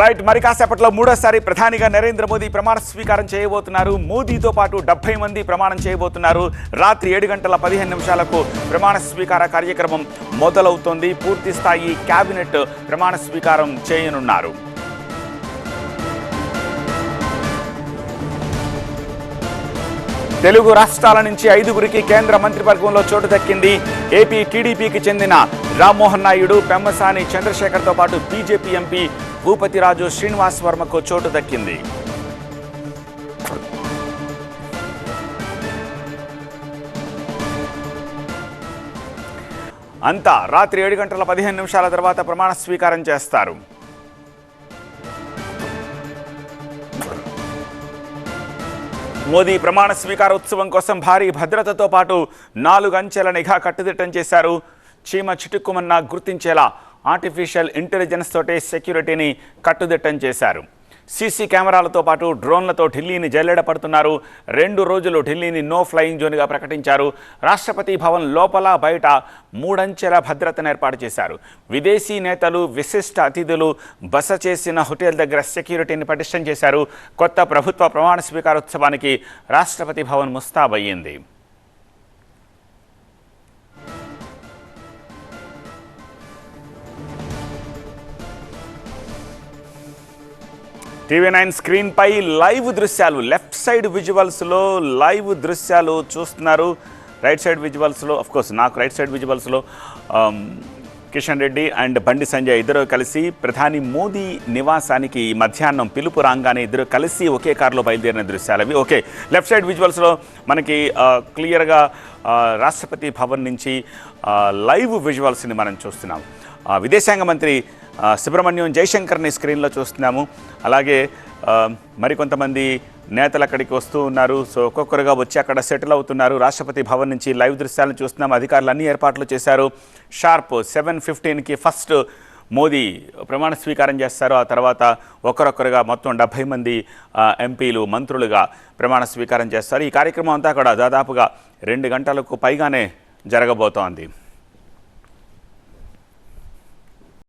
Right మరి కాసేపట్లో మూడోసారి ప్రధానిగా నరేంద్ర మోదీ ప్రమాణ స్వీకారం చేయబోతున్నారు. మోదీతో పాటు డెబ్బై మంది ప్రమాణం చేయబోతున్నారు. రాత్రి ఏడు గంటల పదిహేను నిమిషాలకు ప్రమాణ స్వీకార కార్యక్రమం మొదలవుతోంది. పూర్తి స్థాయి కేబినెట్ ప్రమాణ స్వీకారం చేయనున్నారు. తెలుగు రాష్ట్రాల నుంచి ఐదుగురికి కేంద్ర మంత్రివర్గంలో చోటు దక్కింది. ఏపీ టీడీపీకి చెందిన రామ్మోహన్ నాయుడు పెమ్మసాని చంద్రశేఖర్తో పాటు బీజేపీ ఎంపీ భూపతిరాజు శ్రీనివాస్ వర్మకు చోటు దక్కింది. అంతా రాత్రి ఏడు గంటల పదిహేను నిమిషాల తర్వాత ప్రమాణ స్వీకారం చేస్తారు. మోదీ ప్రమాణ స్వీకార ఉత్సవం కోసం భారీ భద్రతతో పాటు నాలుగు అంచెల నిఘా కట్టుదిట్టం చేశారు. చీమ చిటుక్కుమన్నా గుర్తించేలా ఆర్టిఫిషియల్ ఇంటెలిజెన్స్ తోటే సెక్యూరిటీని కట్టుదిట్టం చేశారు. సీసీ కెమెరాలతో పాటు డ్రోన్లతో ఢిల్లీని జల్లెడ పడుతున్నారు రెండు రోజులు ఢిల్లీని నో ఫ్లయింగ్ జోన్గా ప్రకటించారు. రాష్ట్రపతి భవన్ లోపల బయట మూడంచెల భద్రతను ఏర్పాటు చేశారు. విదేశీ నేతలు విశిష్ట అతిథులు బస చేసిన హోటల్ దగ్గర సెక్యూరిటీని పటిష్టం చేశారు. కొత్త ప్రభుత్వ ప్రమాణ స్వీకారోత్సవానికి రాష్ట్రపతి భవన్ ముస్తాబయ్యింది. టీవీ నైన్ స్క్రీన్ పై లైవ్ దృశ్యాలు లెఫ్ట్ సైడ్ విజువల్స్లో లైవ్ దృశ్యాలు చూస్తున్నారు. రైట్ సైడ్ విజువల్స్లో కోర్స్ నాకు రైట్ సైడ్ విజువల్స్లో um, కిషన్ రెడ్డి అండ్ బండి సంజయ్ ఇద్దరు కలిసి ప్రధాని మోదీ నివాసానికి మధ్యాహ్నం పిలుపు రాగానే ఇద్దరు కలిసి ఒకే కారులో బయలుదేరిన దృశ్యాలు అవి. ఓకే లెఫ్ట్ సైడ్ విజువల్స్లో మనకి uh, క్లియర్గా రాష్ట్రపతి భవన్ నుంచి లైవ్ విజువల్స్ని మనం చూస్తున్నాం విదేశాంగ మంత్రి సుబ్రహ్మణ్యం జైశంకర్ని స్క్రీన్లో చూస్తున్నాము. అలాగే మరికొంతమంది నేతలు అక్కడికి వస్తూ ఉన్నారు. సో ఒక్కొక్కరుగా వచ్చి అక్కడ సెటిల్ అవుతున్నారు. రాష్ట్రపతి భవన్ నుంచి లైవ్ దృశ్యాలను చూస్తున్నాం అధికారులు అన్ని ఏర్పాట్లు చేశారు. షార్ప్ సెవెన్ ఫిఫ్టీన్కి ఫస్ట్ మోదీ ప్రమాణ స్వీకారం చేస్తారు. ఆ తర్వాత ఒకరొకరుగా మొత్తం డెబ్భై మంది ఎంపీలు మంత్రులుగా ప్రమాణ స్వీకారం చేస్తారు. ఈ కార్యక్రమం అంతా కూడా దాదాపుగా రెండు గంటలకు పైగానే జరగబోతోంది.